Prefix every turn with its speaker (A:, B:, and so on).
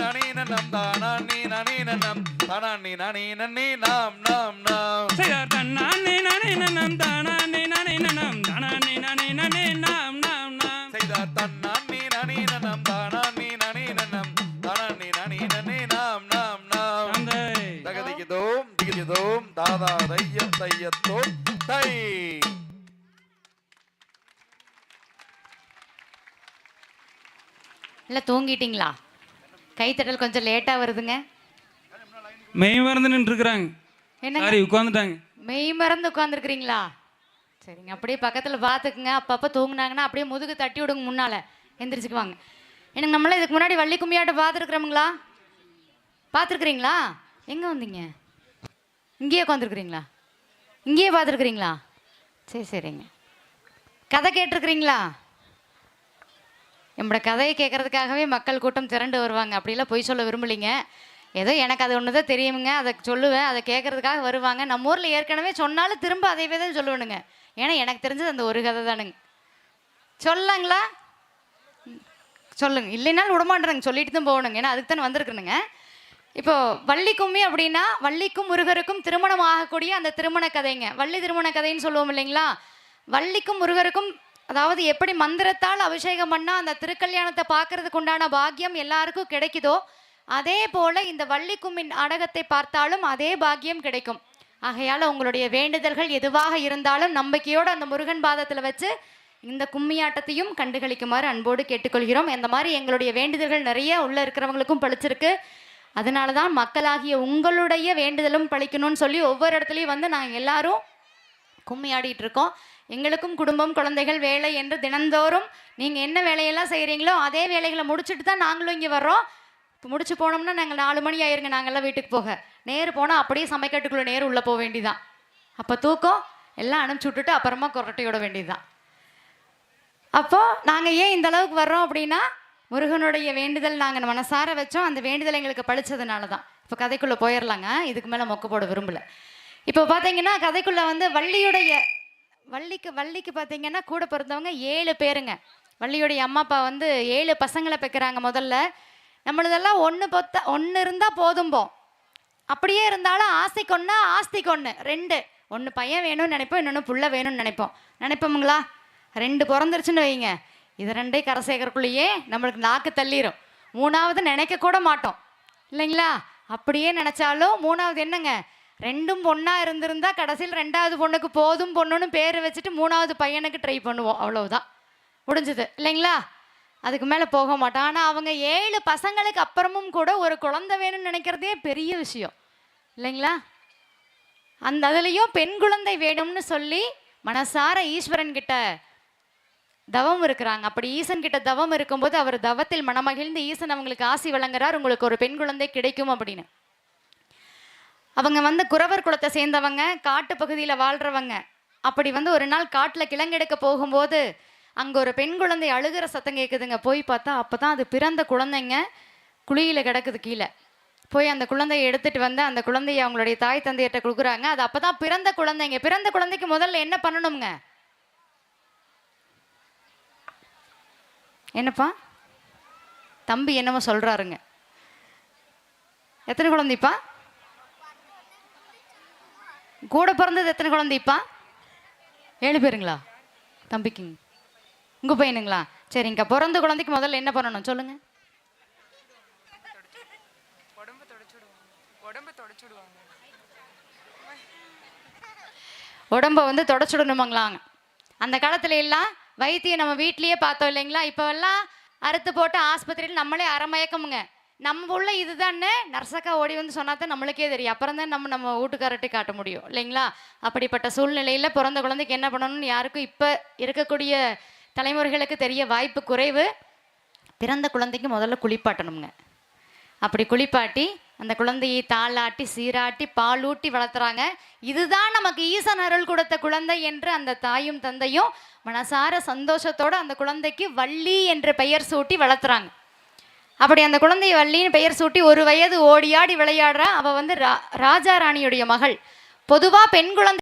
A: நனி நனம் தானானி நனி தானானி நனி நன்னி நாம் நாம் நாம்.
B: செய்தார் தன்னானே நானே நானே நனம் தானானே நானே நானே நாம் நாம் நாம்.
A: செய்தார் நனி தானானி நனி தானானி நனி நன்னி நாம் நாம் நாம்.
B: தந்தை.
A: தகதிகிதோம் திகிதோம் தாதா தையம் தையத்தோம் தை.
C: இல்லை தூங்கிட்டீங்களா? கைத்தட்டல் கொஞ்சம் லேட்டாக வருதுங்க.
B: மெய் மறந்து நின்றுருக்குறாங்க.
C: என்னங்க?
B: சாரி உட்காந்துட்டாங்க
C: மெய் மறந்து உட்காந்துருக்குறீங்களா சரிங்க அப்படியே பக்கத்தில் பார்த்துக்குங்க அப்பப்போ தூங்குனாங்கன்னா அப்படியே முதுகு தட்டி விடுங்க முன்னால். எந்திரிச்சுக்குவாங்க. எனக்கு நம்மளாம் இதுக்கு முன்னாடி வள்ளி கும்மியாட்டம் பார்த்துருக்குறோமுங்களா பார்த்துருக்குறீங்களா எங்கே வந்தீங்க? இங்கேயே உட்காந்துருக்குறீங்களா இங்கேயே பார்த்துருக்குறீங்களா சரி சரிங்க. கதை கேட்டிருக்கிறீங்களா? நம்மளோட கதையை கேட்கறதுக்காகவே மக்கள் கூட்டம் திரண்டு வருவாங்க. அப்படிலாம் பொய் சொல்ல விரும்பலிங்க. ஏதோ எனக்கு அது ஒன்று தான் தெரியுமுங்க. அதை சொல்லுவேன் அதை கேட்கறதுக்காக வருவாங்க. நம்ம ஊரில் ஏற்கனவே சொன்னாலும் திரும்ப அதையவே தான் சொல்லுவேனுங்க. ஏன்னா எனக்கு தெரிஞ்சது அந்த ஒரு கதை தானுங்க. சொல்லங்களா? சொல்லுங்க. இல்லைனாலும் விடமாட்டேங்க சொல்லிட்டு தான் போகணுங்க. ஏன்னா அதுக்கு தானே வந்திருக்கணுங்க. இப்போ வள்ளி கும்மி அப்படின்னா வள்ளிக்கும் முருகருக்கும் திருமணம் ஆகக்கூடிய அந்த திருமண கதைங்க. வள்ளி திருமண கதைன்னு சொல்லுவோம் இல்லைங்களா? வள்ளிக்கும் முருகருக்கும் அதாவது எப்படி மந்திரத்தால் அபிஷேகம் பண்ணால் அந்த திருக்கல்யாணத்தை பார்க்கறதுக்கு உண்டான பாக்கியம் எல்லாருக்கும் கிடைக்குதோ அதே போல இந்த வள்ளி கும்மின் நாடகத்தை பார்த்தாலும் அதே பாக்கியம் கிடைக்கும். ஆகையால் உங்களுடைய வேண்டுதல்கள் எதுவாக இருந்தாலும் நம்பிக்கையோடு அந்த முருகன் பாதத்தில் வச்சு இந்த கும்மியாட்டத்தையும் கண்டுகளிக்குமாறு அன்போடு கேட்டுக்கொள்கிறோம். இந்த மாதிரி எங்களுடைய வேண்டுதல்கள் நிறைய உள்ளே இருக்கிறவங்களுக்கும் பழிச்சிருக்கு அதனால தான் மக்களாகிய உங்களுடைய வேண்டுதலும் பழிக்கணும்னு சொல்லி ஒவ்வொரு இடத்துலையும் வந்து நாங்கள் எல்லாரும் கும்மி ஆடிட்டு இருக்கோம். எங்களுக்கும் குடும்பம் குழந்தைகள் வேலை என்று தினந்தோறும் நீங்கள் என்ன வேலையெல்லாம் செய்கிறீங்களோ அதே வேலைகளை முடிச்சுட்டு தான் நாங்களும் இங்கே வர்றோம். இப்போ முடிச்சு போனோம்னா நாங்கள் நாலு மணி ஆயிருங்க நாங்கள்லாம் வீட்டுக்கு போக. நேர் போனால் அப்படியே சமைக்கட்டுக்குள்ளே நேர் உள்ளே போக வேண்டிதான் அப்போ தூக்கம் எல்லாம் அனுப்பிச்சி விட்டுட்டு அப்புறமா கொரட்டையோட வேண்டியதுதான். அப்போது நாங்கள் ஏன் இந்த அளவுக்கு வர்றோம் அப்படின்னா முருகனுடைய வேண்டுதல் நாங்கள் மனசார வச்சோம். அந்த வேண்டுதல் எங்களுக்கு பழிச்சதுனால தான் இப்போ கதைக்குள்ளே போயிடலாங்க இதுக்கு மேலே மொக்க போட விரும்பலை. இப்போ பார்த்தீங்கன்னா கதைக்குள்ளே வந்து வள்ளியுடைய வள்ளிக்கு வள்ளிக்கு பார்த்தீங்கன்னா கூட பிறந்தவங்க ஏழு பேருங்க. வள்ளியுடைய அம்மா அப்பா வந்து ஏழு பசங்களை பெக்கிறாங்க முதல்ல. நம்மளதெல்லாம் ஒன்று பொத்த ஒன்று இருந்தால் போதும்போம் அப்படியே இருந்தாலும் ஆசை கொன்னா ஆஸ்தி கொன்று ரெண்டு. ஒன்று பையன் வேணும்னு நினைப்போம் இன்னொன்று புள்ள வேணும்னு நினைப்போம். நினைப்போமுங்களா? ரெண்டு பிறந்துருச்சுன்னு வைங்க. இது ரெண்டே கரை சேர்க்கறக்குள்ளேயே நம்மளுக்கு நாக்கு தள்ளிடும் மூணாவது நினைக்க கூட மாட்டோம். இல்லைங்களா? அப்படியே நினச்சாலும் மூணாவது என்னங்க? ரெண்டும் பொண்ணா இருந்திருந்தா கடைசியில் ரெண்டாவது பொண்ணுக்கு போதும் பொண்ணுன்னு பேர் வச்சுட்டு மூணாவது பையனுக்கு ட்ரை பண்ணுவோம். அவ்வளவுதான். முடிஞ்சது. இல்லைங்களா? அதுக்கு மேலே போக மாட்டோம். ஆனால் அவங்க ஏழு பசங்களுக்கு அப்புறமும் கூட ஒரு குழந்தை வேணும்னு நினைக்கிறதே பெரிய விஷயம். இல்லைங்களா? அந்த அதுலேயும் பெண் குழந்தை வேணும்னு சொல்லி மனசார ஈஸ்வரன் கிட்ட தவம் இருக்கிறாங்க. அப்படி ஈசன் கிட்ட தவம் இருக்கும்போது அவர் தவத்தில் மனமகிழ்ந்து ஈசன் அவங்களுக்கு ஆசி வழங்குறார். உங்களுக்கு ஒரு பெண் குழந்தை கிடைக்கும் அப்படின்னு. அவங்க வந்து குறவர் குலத்தை சேர்ந்தவங்க காட்டு பகுதியில் வாழ்றவங்க. அப்படி வந்து ஒரு நாள் காட்டில் கிழங்கெடுக்க போகும்போது அங்கே ஒரு பெண் குழந்தை அழுகிற சத்தம் கேட்குதுங்க போய் பார்த்தா அப்போ தான் அது பிறந்த குழந்தைங்க குழியில் கிடக்குது கீழே. போய் அந்த குழந்தையை எடுத்துட்டு வந்து அந்த குழந்தைய அவங்களுடைய தாய் தந்தையிட்ட கொடுக்குறாங்க. அது அப்போ தான் பிறந்த குழந்தைங்க. பிறந்த குழந்தைக்கு முதல்ல என்ன பண்ணணுங்க என்னப்பா? தம்பி என்னமோ சொல்றாருங்க. எத்தனை குழந்தைப்பா? கூட பிறந்தது எத்தனை குழந்தைப்பா ஏழு பேருங்களா? தம்பிக்குங்க உங்க பையனுங்களா? சரிங்க பிறந்த குழந்தைக்கு முதல்ல என்ன பண்ணணும்? சொல்லுங்க.
D: உடம்பு
C: வந்து தொடச்சுடணுமாங்களாங்க அந்த காலத்துல எல்லாம் வைத்தியம் நம்ம வீட்லயே பார்த்தோம் இல்லைங்களா? இப்போவெல்லாம் அறுத்து போட்டு ஆஸ்பத்திரியில் நம்மளே அறமயக்கமுங்க. நம்ம உள்ள இதுதான்னு நர்சக்கா ஓடி வந்து சொன்னா தான் நம்மளுக்கே தெரியும். அப்புறம் தான் நம்ம நம்ம வீட்டுக்காரர்கிட்ட காட்ட முடியும். இல்லைங்களா? அப்படிப்பட்ட சூழ்நிலையில் பிறந்த குழந்தைக்கு என்ன பண்ணணும்னு யாருக்கும் இப்போ இருக்கக்கூடிய தலைமுறைகளுக்கு தெரிய வாய்ப்பு குறைவு. பிறந்த குழந்தைக்கு முதல்ல குளிப்பாட்டணுங்க அப்படி குளிப்பாட்டி அந்த குழந்தையை தாளாட்டி சீராட்டி பாலூட்டி வளர்த்துறாங்க. இதுதான் நமக்கு ஈசன் அருள் கொடுத்த குழந்தை என்று அந்த தாயும் தந்தையும் மனசார சந்தோஷத்தோடு அந்த குழந்தைக்கு வள்ளி என்று பெயர் சூட்டி வளர்த்துறாங்க. அப்படி அந்த குழந்தை வள்ளின்னு பெயர் சூட்டி ஒரு வயது ஓடியாடி விளையாடுறா. அவ வந்து ரா ராஜா ராணியுடைய மகள். பொதுவா பெண் குழந்தை